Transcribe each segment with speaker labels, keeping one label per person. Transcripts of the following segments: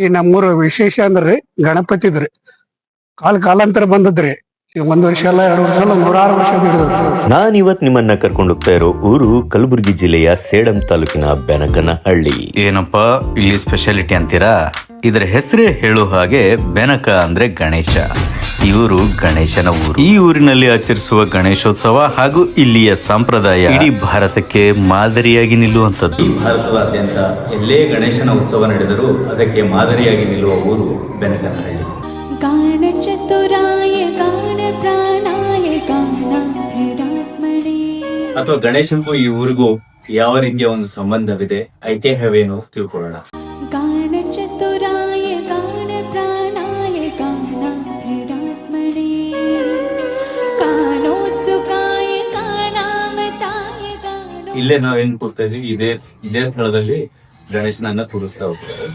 Speaker 1: ಈ ನಮ್ಮೂರ ವಿಶೇಷ ಅಂದ್ರಿ ಗಣಪತಿದ್ರಿ. ಕಾಲ ಕಾಲಾಂತರ ಬಂದದ್ರಿ. ಈಗ ಒಂದು ವರ್ಷ ಅಲ್ಲ ಎರಡು ವರ್ಷ ಅಲ್ಲ ನೂರಾರು ವರ್ಷ ನಾನು
Speaker 2: ಇವತ್ತು ನಿಮ್ಮನ್ನ ಕರ್ಕೊಂಡು ಹೋಗ್ತಾ ಇರೋ ಊರು ಕಲಬುರಗಿ ಜಿಲ್ಲೆಯ ಸೇಡಂ ತಾಲೂಕಿನ ಬೆನಕನಹಳ್ಳಿ.
Speaker 3: ಏನಪ್ಪ ಇಲ್ಲಿ ಸ್ಪೆಷಾಲಿಟಿ ಅಂತೀರಾ? ಇದರ ಹೆಸರೇ ಹೇಳೋ ಹಾಗೆ ಬೆನಕ ಅಂದ್ರೆ ಗಣೇಶ. ಇವರು ಗಣೇಶನ ಊರು. ಈ ಊರಿನಲ್ಲಿ ಆಚರಿಸುವ ಗಣೇಶೋತ್ಸವ ಹಾಗೂ ಇಲ್ಲಿಯ ಸಂಪ್ರದಾಯ ಇಡೀ ಭಾರತಕ್ಕೆ ಮಾದರಿಯಾಗಿ ನಿಲ್ಲುವಂತದ್ದು ಭಾರತದಾದ್ಯಂತ ಎಲ್ಲೇ ಗಣೇಶನ ಉತ್ಸವ ನಡೆದರೂ ಅದಕ್ಕೆ ಮಾದರಿಯಾಗಿ ನಿಲ್ಲುವ ಊರು ಬೆನಕನಹಳ್ಳಿ. ಅಥವಾ ಗಣೇಶನ್ಗೂ ಈ ಊರಿಗೂ ಯಾವ ರೀತಿಯ ಒಂದು ಸಂಬಂಧವಿದೆ? ಐತಿಹ್ಯವೇನು ತಿಳ್ಕೊಳ್ಳೋಣ. ಇಲ್ಲೇ ನಾವೇನ್ ಕೊಡ್ತಾ ಇದೀವಿ? ಇದೇ ಇದೇ ಸ್ಥಳದಲ್ಲಿ ಗಣೇಶನನ್ನ ಕೂರಿಸ್ತಾ ಹೋಗ್ತಾರೆ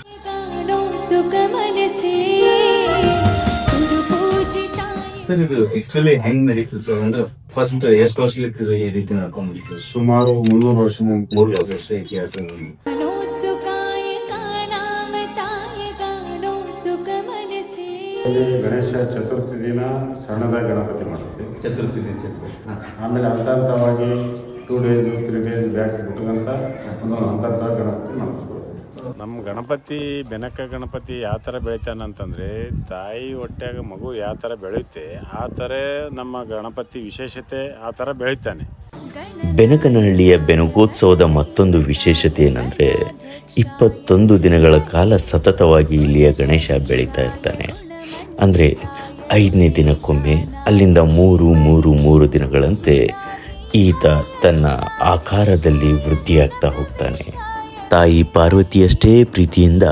Speaker 3: ಸರ್ ಇದು ಆಕ್ಚುಲಿ ಹೆಂಗ್ ನಡೀತದೆ ಸರ್ ಅಂದ್ರೆ ಫಸ್ಟ್ ಎಷ್ಟು ವರ್ಷ ಈ ರೀತಿ ನಡ್ಕೊಂಡ್ಬಿಡ್ತೀವಿ
Speaker 4: ಸುಮಾರು ಮುನ್ನೂರು ವರ್ಷ
Speaker 3: ಮೂರು ವರ್ಷ ಇತಿಹಾಸ
Speaker 4: ಗಣೇಶ ಚತುರ್ಥಿ ದಿನ ಸಣ್ಣದ ಗಣಪತಿ ಮಾಡ್ತೀವಿ.
Speaker 3: ಚತುರ್ಥಿ ದಿವಸ
Speaker 4: ಆಮೇಲೆ ಹಂತ ಹಂತವಾಗಿ two days three days back ಬಿಟ್ಕೊಂತ ಒಂದೊಂದು ಹಂತ ಗಣಪತಿ ಮಾಡ್ತೀವಿ.
Speaker 5: ನಮ್ಮ ಗಣಪತಿ, ಬೆನಕ ಗಣಪತಿ ಯಾವ ಥರ ಬೆಳಿತಾನಂತಂದರೆ ತಾಯಿ ಹೊಟ್ಟೆಯಾಗ ಮಗು ಯಾವ ಥರ ಬೆಳೆಯುತ್ತೆ, ಆ ಥರ ನಮ್ಮ ಗಣಪತಿ ವಿಶೇಷತೆ ಆ ಥರ ಬೆಳಿತಾನೆ.
Speaker 2: ಬೆನಕನಹಳ್ಳಿಯ ಬೆನಕೋತ್ಸವದ ಮತ್ತೊಂದು ವಿಶೇಷತೆ ಏನಂದರೆ, ಇಪ್ಪತ್ತೊಂದು ದಿನಗಳ ಕಾಲ ಸತತವಾಗಿ ಇಲ್ಲಿಯ ಗಣೇಶ ಬೆಳೀತಾ ಇರ್ತಾನೆ. ಅಂದರೆ ಐದನೇ ದಿನಕ್ಕೊಮ್ಮೆ, ಅಲ್ಲಿಂದ ಮೂರು ಮೂರು ಮೂರು ದಿನಗಳಂತೆ ಈತ ತನ್ನ ಆಕಾರದಲ್ಲಿ ವೃದ್ಧಿಯಾಗ್ತಾ ಹೋಗ್ತಾನೆ. ತಾಯಿ ಪಾರ್ವತಿಯಷ್ಟೇ ಪ್ರೀತಿಯಿಂದ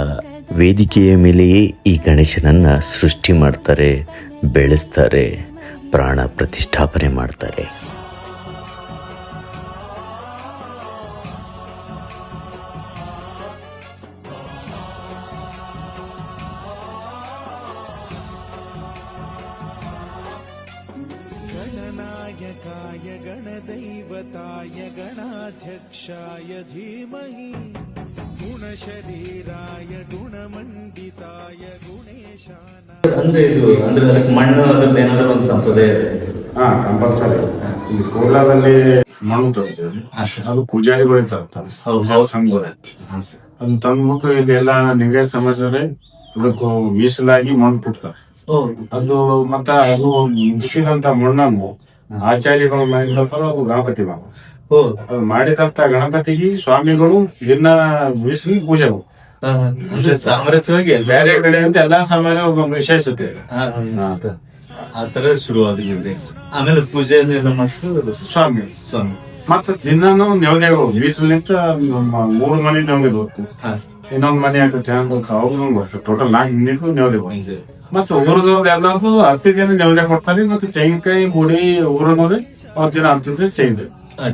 Speaker 2: ವೇದಿಕೆಯ ಮೇಲೆಯೇ ಈ ಗಣೇಶನನ್ನು ಸೃಷ್ಟಿ ಮಾಡ್ತಾರೆ ಬೆಳೆಸ್ತಾರೆ ಪ್ರಾಣ ಪ್ರತಿಷ್ಠಾಪನೆ ಮಾಡ್ತಾರೆ.
Speaker 6: गणनायकाय गणदैवताय गणाध्यक्षाय धीमहि गुणशरीराय गुणमण्डिताय गुणेशानाय
Speaker 3: ಅಂದ್ರೆ ಇದು ಅಂದ್ರೆ ಅದಕ್ಕೆ ಮಣ್ಣು ಅದ್ರದ್ದು ಏನಾದ್ರು ಒಂದು ಸಂಪ್ರದಾಯ ಇದೆ ಸರ್
Speaker 4: ಹಾ ಕಂಪಲ್ಸರಿ ಇಲ್ಲಿ ಕೋಲಾರಲ್ಲಿ ಮಣ್ಣು ತರ್ತೀವಿ ಅದು ಪೂಜಾರಿಗಳು ತರ್ತಾರೆ
Speaker 3: ಹೌದು, ಹೌದು.
Speaker 4: ಸಂಘಗಳು ಅದನ್ನ ತಂದ್ಬಿಟ್ಟು ಇದೆಲ್ಲ ನಿಮಗೆ ಸಮಾಜದಲ್ಲಿ ಇದಕ್ಕೂ ಮೀಸಲಾಗಿ ಮಣ್ಣು ಕೊಡ್ತಾರೆ ಅದು ಮತ್ತ ಅದು ಮುಗಿಸಿದಂತ ಮಣ್ಣನ್ನು ಆಚಾರ್ಯಗಳು ಅದು ಗಣಪತಿ ಬಾಬು. ಅದು ಮಾಡಿದಂತ ಗಣಪತಿಗೆ ಸ್ವಾಮಿಗಳು ಇನ್ನ ವಿಷ್ಣು ಪೂಜೆ.
Speaker 3: ಸಾಮರಸ್ಯವಾಗಿ
Speaker 4: ಬೇರೆ ಕಡೆ ಅಂತ ಎಲ್ಲಾ ಸಮಯ ಒಂದು ವಿಶೇಷತೆ. ಆತರ
Speaker 3: ಆ ತರ ಶುರು ಆಗಿದೆ ಆಮೇಲೆ ಪೂಜೆ
Speaker 4: ಸ್ವಾಮಿ.
Speaker 3: ಸ್ವಾಮಿ.
Speaker 4: ಮತ್ತೆ ದಿನಾನು ನೆವದಿಗಳು ಬೀಸಲಿಂತ ನಮ್ಮ ಮೂರು ಮನೆ ನೆವದೇ ಹೋಗ್ತೀವಿ
Speaker 3: ಹಾ,
Speaker 4: ಇನ್ನೊಂದ್ ಮನೆ ಹಾಕಿ ಚೆನ್ನಾಗಿ ಅವ್ರು ಅಷ್ಟು ಟೋಟಲ್ ನಾಲ್ಕು ನಿಂತು ನೆವದಿ
Speaker 3: ಇದು.
Speaker 4: ಮತ್ತೆ ಊರದವ್ರದ್ದು ಎಲ್ಲಾರ್ದು ಹತ್ತು ಜನ ನೆವದಿ ಕೊಡ್ತಾರೆ ಮತ್ತೆ ತೆಂಗಿನಕಾಯಿ ಮುಡಿ ಊರನವ್ರಿ ಅವತ್ತು ಜನ ಹತ್ತಿದ್ರೆ ಚೇಂಜ್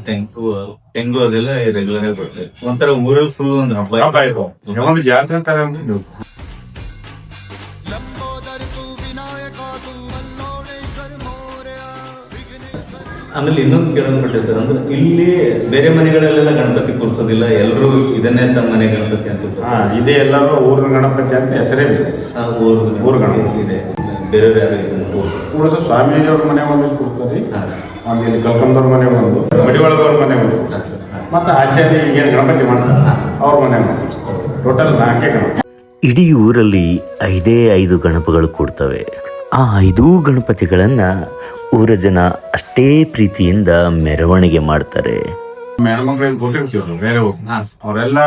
Speaker 3: ತೆಂಗು ತೆಂಗು ಅದೆಲ್ಲ ರೆಗ್ಯುಲರ್ ಆಗಿ ಕೊಡ್ತಾರೆ ಒಂಥರ ಊರಲ್ಲಿ ಫುಲ್ ಒಂದು ಹಬ್ಬ
Speaker 4: ಹಬ್ಬ ಆಯ್ತು ಒಂದು ಜಾತ್ರೆ ತರ ಅಂತ
Speaker 3: ಆಮೇಲೆ ಇನ್ನೊಂದು ಕೇಳಲ್ಪಟ್ಟೆ ಸರ್ ಅಂದ್ರೆ ಇಲ್ಲಿ ಬೇರೆ ಮನೆಗಳಲ್ಲೆಲ್ಲ ಗಣಪತಿ ಕೂರಿಸೋದಿಲ್ಲ ಎಲ್ಲರೂ ಇದನ್ನೇ ತಮ್ಮ ಮನೆ ಗಣಪತಿ ಅಂತ
Speaker 4: ಹಾ ಇದೇ ಎಲ್ಲರೂ ಊರ ಗಣಪತಿ ಅಂತ ಹೆಸರೇ ಇದೆ.
Speaker 3: ಊರು
Speaker 4: ಊರು ಗಣಪತಿ.
Speaker 3: ಇದೆ. ಬೇರೆ ಬೇರೆ
Speaker 4: ಕೂಡ ಸ್ವಾಮೀಜಿಯವ್ರ ಮನೆ ಒಂದು ಕೂಡ್ತಾರೆ ಆಮೇಲೆ ಕಲ್ಕಂದವ್ರ ಮನೆ ಒಂದು ಮಡಿವಾಳದವ್ರ ಮನೆ ಒಂದು. ಮತ್ತೆ ಆಚಾರ್ಯ ಏನು ಗಣಪತಿ ಮಾಡ್ತಾರೆ? ಅವ್ರ ಮನೆ ಒಂದು. ಟೋಟಲ್ ನಾಲ್ಕೇ ಗಣಪತಿ.
Speaker 2: ಇಡೀ ಊರಲ್ಲಿ ಐದೇ ಐದು ಗಣಪಗಳು ಕೂಡ್ತವೆ. ಆ ಐದೂ ಗಣಪತಿಗಳನ್ನ ಊರ ಜನ ಅಷ್ಟೇ ಪ್ರೀತಿಯಿಂದ ಮೆರವಣಿಗೆ ಮಾಡ್ತಾರೆ.
Speaker 4: ಬೇರೆ ಅವರೆಲ್ಲ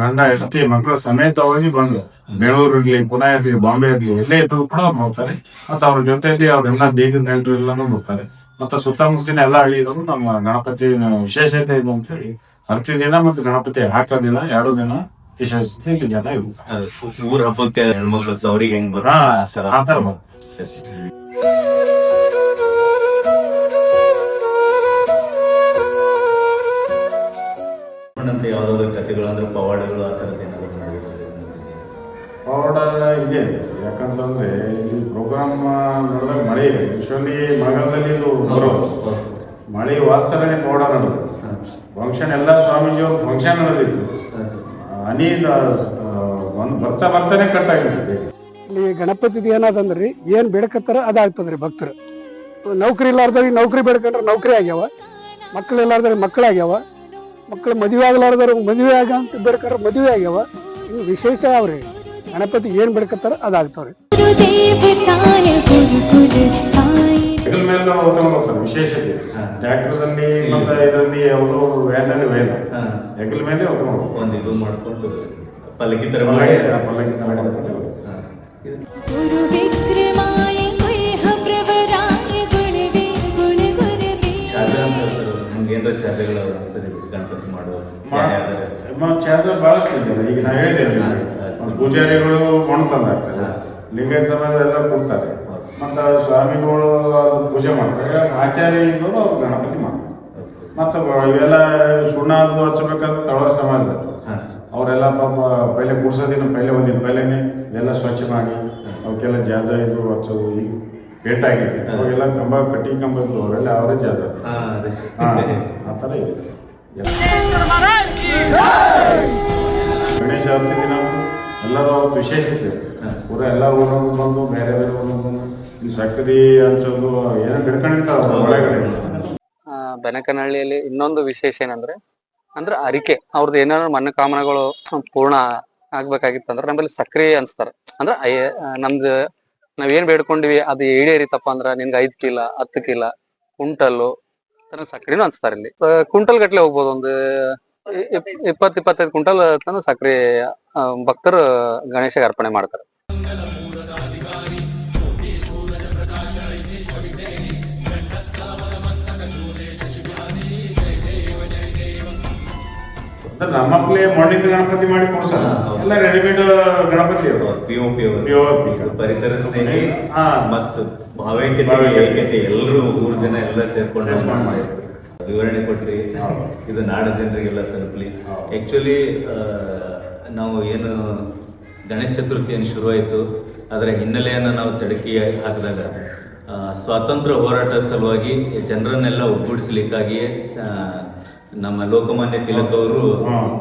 Speaker 4: ಗಂಡ ಎಷ್ಟೇ ಮಕ್ಕಳು ಸಮೇತವಾಗಿ ಬಂದು ಬೆಂಗಳೂರು ಇರ್ಲಿ ಪುಣೆ ಇರ್ಲಿ ಬಾಂಬೆ ಇರ್ಲಿ ಎಲ್ಲೇ ಇದ್ರು ಕೂಡ ಅವ್ರು ನೋಡ್ತಾರೆ. ಮತ್ತೆ ಅವ್ರ ಜೊತೆಯಲ್ಲಿ ಅವ್ರೆಲ್ಲ ಬೀಗದ ನೆಂಟರು ಎಲ್ಲಾನು ಬರ್ತಾರೆ ಮತ್ತೆ ಸುತ್ತಮುತ್ತಲಿನ ಎಲ್ಲ ಹಳ್ಳಿಗಳು ನಮ್ಮ ಗಣಪತಿ ವಿಶೇಷತೆ ಇದೆ ಅಂತ ಹೇಳಿ ಹತ್ತು ದಿನ ಮತ್ತೆ ಗಣಪತಿ ಹಾಕೋದಿಲ್ಲ ಎರಡು ದಿನ ವಿಶೇಷತೆ ಇಲ್ಲಿ ಜನ ಇರ್ತಾರೆ.
Speaker 3: ಅದು ಊರ ಹಬ್ಬಕ್ಕೆ ಹೆಣ್ಮಕ್ಳು ಅವ್ರಿಗೆ ಹೆಂಗ್ ಬರ
Speaker 4: ಆ ಥರ
Speaker 3: ಅಂತ ಯಾವ್ದಾದ್ರು ಕಥೆಗಳು ಅಂದ್ರೆ ಪವಾಡಗಳು ಆ ಥರದ್ದು ಏನಾದ್ರು
Speaker 4: ಪವಾಡ ಇದೆ ಯಾಕಂತಂದ್ರೆ ಈ ಪ್ರೋಗ್ರಾಮ್ ನೋಡಿದಾಗ ಮಳೆ ಇದೆ. ಯೂಶ್ವಲಿ ಮಳೆಗಾಲದಲ್ಲಿ ಇದು ಬರೋದು ಮಳೆ ವಾಸ್ತವನೇ ಪವಾಡ ನಡೆದು. ಫಂಕ್ಷನ್ ಎಲ್ಲ ಸ್ವಾಮೀಜಿಯವ್ರ ಫಂಕ್ಷನ್ ನಡೆದಿತ್ತು. ಹನಿ ಒಂದು ಬರ್ತಾ ಬರ್ತಾನೆ ಕಟ್ ಆಗಿರ್ತದೆ
Speaker 1: ಇಲ್ಲಿ ಗಣಪತಿದು ಏನಾದಂದ್ರಿ ಏನ್ ಬೇಡಕತ್ತಾರ ಅದಾಗ್ತದ್ರಿ ಭಕ್ತರು. ನೌಕರಿ ಇಲ್ಲಾರ್ದವ್ರಿಗೆ ನೌಕರಿ ಬೇಡ್ಕೊಂಡ್ರೆ ನೌಕರಿ ಆಗ್ಯಾವ. ಮಕ್ಕಳು ಇಲ್ಲಾರ್ದಾಗ ಮಕ್ಳು ಮಕ್ಕಳು ಮದುವೆ ಆಗ್ಲಾರ್ದಾರ ಮದುವೆ ಆಗ ಅಂತ ಬೇಡ್ಕಾರ ಮದುವೆ ಆಗ್ಯಾವ. ಇವು ವಿಶೇಷ ಅವ್ರಿ. ಗಣಪತಿ ಏನು ಬೇಡ್ಕತ್ತಾರ ಅದಾಗ್ತಾವ್ರಿ.
Speaker 4: ಇದ್ರ ಮೇಲೆ ಚಾರ್ಜರ್ ಬಹಳಷ್ಟು ಇದೆ ಈಗ ನಾ ಹೇಳಿದೆ ಒಂದು ಪೂಜಾರಿಗಳು ಮಣ್ಣು ತಂದಾಗ್ತಾರೆ ಲಿಂಗ ಸಮಾಜ ಎಲ್ಲ ಕೊಡ್ತಾರೆ. ಮತ್ತು ಸ್ವಾಮಿಗಳು ಪೂಜೆ ಮಾಡ್ತಾರೆ. ಆಚಾರ್ಯಗಳು ಅವ್ರು ಗಣಪತಿ ಮಾಡ್ತಾರೆ. ಮತ್ತು ಇವೆಲ್ಲ ಸುಣ್ಣ ಅದು ಹಚ್ಚಬೇಕಾದ್ರೆ ತವರ ಸಮಾಜ. ಅವರೆಲ್ಲ ಪಾಪ ಪೈಲೆ ಕೂಡ್ಸೋದಿನ ಪೈಲೆ ಒಂದಿನ ಪೈಲೆನೆ ಎಲ್ಲ ಸ್ವಚ್ಛ ಮಾಡಿ ಅವಕ್ಕೆಲ್ಲ ಜಾಜ ಇದು ಹಚ್ಚೋದು ಈಗ ಪೇಟಾಗಿದೆ ಅವಾಗೆಲ್ಲ ಕಂಬ ಕಟ್ಟಿ ಕಂಬ ಇದ್ದು ಅವರೆಲ್ಲ ಅವರೇ ಜಾಜ. ಆ ಥರ ಇದೆ. ಗಣೇಶ ಚತುರ್ಥಿ ದಿನ ಎಲ್ಲರೂ ವಿಶೇಷತೆ ಪೂರ ಎಲ್ಲ ಊರವರು ಬಂದು, ಬೇರೆ ಬೇರೆ ಊರೊಂದು ಬಂದು ಇಲ್ಲಿ ಸಕ್ಕರೆ ಹಂಚೋದು, ಏನೋ ಬಿಡ್ಕೊಂಡಿರ್ತಾವ ಒಳಗಡೆ
Speaker 7: ಬೆನಕನಹಳ್ಳಿಯಲ್ಲಿ ಇನ್ನೊಂದು ವಿಶೇಷ ಏನಂದ್ರೆ, ಅಂದ್ರೆ ಅರಿಕೆ ಅವ್ರದ್ದು ಏನಾದ್ರು ಮನೋಕಾಮನೆಗಳು ಪೂರ್ಣ ಆಗ್ಬೇಕಾಗಿತ್ತು ಅಂದ್ರೆ ನಮ್ಮಲ್ಲಿ ಸಕ್ರಿ ಅನ್ಸ್ತಾರ ಅಂದ್ರೆ ನಮ್ದು ನಾವೇನ್ ಬೇಡ್ಕೊಂಡಿವಿ, ಅದು ಏಳೇರಿತಪ್ಪ ಅಂದ್ರೆ ನಿನ್ಗೆ ಐದ್ ಕಿಲ, ಹತ್ತು ಕಿಲ, ಕುಂಟಲ್ಲು ಸಕ್ರಿನೂ ಅನ್ಸ್ತಾರ ಇಲ್ಲಿ. ಕುಂಟಲ್ ಗಟ್ಲೆ ಹೋಗ್ಬೋದು, ಒಂದು ಇಪ್ಪತ್ ಇಪ್ಪತ್ತೈದು ಕುಂಟಲ್ ತನ ಸಕ್ರಿ ಭಕ್ತರು ಗಣೇಶಗೆ ಅರ್ಪಣೆ ಮಾಡ್ತಾರೆ
Speaker 4: ನಮ್ಮ ಮಕ್ಕಳೇ ಮಣ್ಣಿನ ಗಣಪತಿ ಮಾಡಿ ಕೊಡ್ಸಲ್ಲ ಎಲ್ಲ ರೆಡಿಮೇಡ್ ಗಣಪತಿ ಅವರು
Speaker 3: ಪಿಒಪಿ ಅವರು.
Speaker 4: POP.
Speaker 3: ಪರಿಸರ ಸ್ನೇಹಿ ಮತ್ತು ಭಾವೈಕ್ಯತೆ. ಎಲ್ಲರೂ ಮೂರು ಜನ ಎಲ್ಲ ಸೇರ್ಕೊಂಡು
Speaker 4: ಸೇರ್ಕೊಂಡು
Speaker 3: ಮಾಡಿದ್ರು. ವಿವರಣೆ ಕೊಟ್ರಿ. ಇದು ನಾಡ ಜನರಿಗೆಲ್ಲ ತಲುಪಲಿ. ಆ್ಯಕ್ಚುಲಿ ನಾವು ಏನು ಗಣೇಶ ಚತುರ್ಥಿ ಏನು ಶುರುವಾಯಿತು, ಅದರ ಹಿನ್ನೆಲೆಯನ್ನು ನಾವು ತಡಕಿ ಹಾಕಿದಾಗ ಸ್ವಾತಂತ್ರ್ಯ ಹೋರಾಟದ ಸಲುವಾಗಿ ಜನರನ್ನೆಲ್ಲ ಒಗ್ಗೂಡಿಸಲಿಕ್ಕಾಗಿಯೇ ನಮ್ಮ ಲೋಕಮಾನ್ಯ ತಿಲಕ್ ಅವರು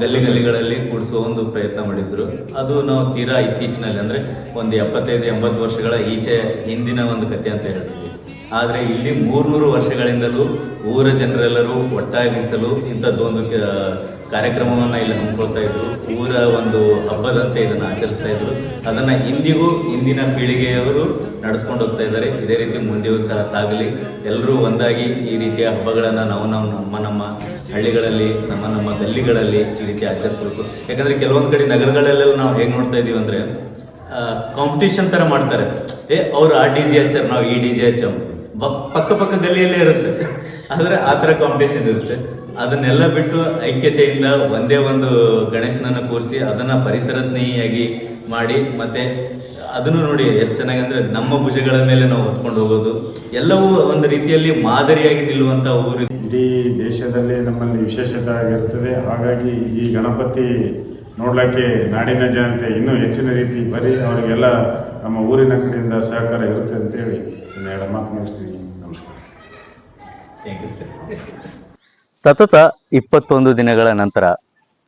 Speaker 3: ಗಲ್ಲಿ ಗಲ್ಲಿಗಳಲ್ಲಿ ಕೂಡಿಸುವ ಒಂದು ಪ್ರಯತ್ನ ಮಾಡಿದ್ರು. ಅದು ನಾವು ತೀರಾ ಇತ್ತೀಚಿನಲ್ಲಿ, ಅಂದ್ರೆ ಒಂದು ಎಪ್ಪತ್ತೈದು, ಎಂಬತ್ತು ವರ್ಷಗಳ ಈಚೆ ಹಿಂದಿನ ಒಂದು ಕಥೆ ಅಂತ ಹೇಳ್ತೀವಿ. ಆದರೆ ಇಲ್ಲಿ ಮೂರ್ನೂರು ವರ್ಷಗಳಿಂದಲೂ ಊರ ಜನರೆಲ್ಲರೂ ಒಟ್ಟಾಗಿಸಲು ಇಂಥದ್ದೊಂದು ಒಂದು ಕಾರ್ಯಕ್ರಮವನ್ನ ಇಲ್ಲಿ ಹಮ್ಮಿಕೊಳ್ತಾ ಇದ್ರು. ಊರ ಒಂದು ಹಬ್ಬದಂತೆ ಇದನ್ನ ಆಚರಿಸ್ತಾ ಇದ್ರು. ಅದನ್ನ ಇಂದಿಗೂ ಇಂದಿನ ಪೀಳಿಗೆಯವರು ನಡೆಸ್ಕೊಂಡು ಹೋಗ್ತಾ ಇದ್ದಾರೆ. ಇದೇ ರೀತಿ ಮುಂದೆಯೂ ಸಹ ಸಾಗಲಿ. ಎಲ್ಲರೂ ಒಂದಾಗಿ ಈ ರೀತಿಯ ಹಬ್ಬಗಳನ್ನು ನಾವು ನಾವು ನಮ್ಮ ನಮ್ಮ ಹಳ್ಳಿಗಳಲ್ಲಿ, ನಮ್ಮ ನಮ್ಮ ಗಲ್ಲಿಗಳಲ್ಲಿ ಈ ರೀತಿ ಆಚರಿಸಬೇಕು. ಯಾಕಂದ್ರೆ ಕೆಲವೊಂದು ಕಡೆ ನಗರಗಳಲ್ಲೆಲ್ಲ ನಾವು ಹೇಗೆ ನೋಡ್ತಾ ಇದ್ದೀವಿ ಅಂದರೆ ಕಾಂಪಿಟೇಷನ್ ತರ ಮಾಡ್ತಾರೆ. ಏ, ಅವ್ರು ಆ ಡಿ ಜಿ ಹಚ್ಚಾರೆ ನಾವು ಈ ಡಿ ಜಿ ಹಚ್ಚ ಪಕ್ಕ ಪಕ್ಕ ಗಲ್ಲಿಯಲ್ಲೇ ಇರುತ್ತೆ. ಆದರೆ ಆ ಥರ ಕಾಂಪಿಟೇಷನ್ ಇರುತ್ತೆ. ಅದನ್ನೆಲ್ಲ ಬಿಟ್ಟು ಐಕ್ಯತೆಯಿಂದ ಒಂದೇ ಒಂದು ಗಣೇಶನನ್ನ ಕೂರಿಸಿ ಅದನ್ನ ಪರಿಸರ ಸ್ನೇಹಿಯಾಗಿ ಮಾಡಿ, ಮತ್ತೆ ಅದನ್ನು ನೋಡಿ ಎಷ್ಟು ಚೆನ್ನಾಗಿ ಅಂದ್ರೆ ನಮ್ಮ ಭುಜಗಳ ಮೇಲೆ ನಾವು ಹೊತ್ಕೊಂಡು ಹೋಗೋದು. ಎಲ್ಲವೂ ಒಂದು ರೀತಿಯಲ್ಲಿ ಮಾದರಿಯಾಗಿ ನಿಲ್ಲುವಂಥ ಊರು.
Speaker 4: ಇಡೀ ದೇಶದಲ್ಲಿ ನಮ್ಮಲ್ಲಿ ವಿಶೇಷತೆ ಆಗಿರ್ತದೆ. ಹಾಗಾಗಿ ಈ ಗಣಪತಿ ನೋಡ್ಲಿಕ್ಕೆ ನಾಡಿನ ಜನತೆ ಇನ್ನೂ ಹೆಚ್ಚಿನ ರೀತಿ ಬರೀ ಅವರಿಗೆಲ್ಲ ನಮ್ಮ ಊರಿನ ಕಡೆಯಿಂದ ಸಹಕಾರ ಇರುತ್ತೆ ಅಂತೇಳಿ ನನ್ನ ಎರಡು ಮಾತು ಮುಗಿಸ್ತೀನಿ ನಮಸ್ಕಾರ.
Speaker 2: ಸತತ ಇಪ್ಪತ್ತೊಂದು ದಿನಗಳ ನಂತರ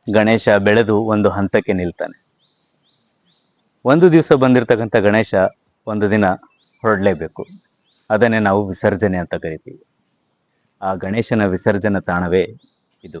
Speaker 2: ಗಣೇಶ ಬೆಳೆದು ಒಂದು ಹಂತಕ್ಕೆ ನಿಲ್ತಾನೆ. ಒಂದು ದಿವಸ ಬಂದಿರತಕ್ಕಂಥ ಗಣೇಶ ಒಂದು ದಿನ ಹೊರಡಲೇಬೇಕು. ಅದನ್ನೇ ನಾವು ವಿಸರ್ಜನೆ ಅಂತ ಕರಿತೀವಿ. ಆ ಗಣೇಶನ ವಿಸರ್ಜನಾ ತಾಣವೇ ಇದು.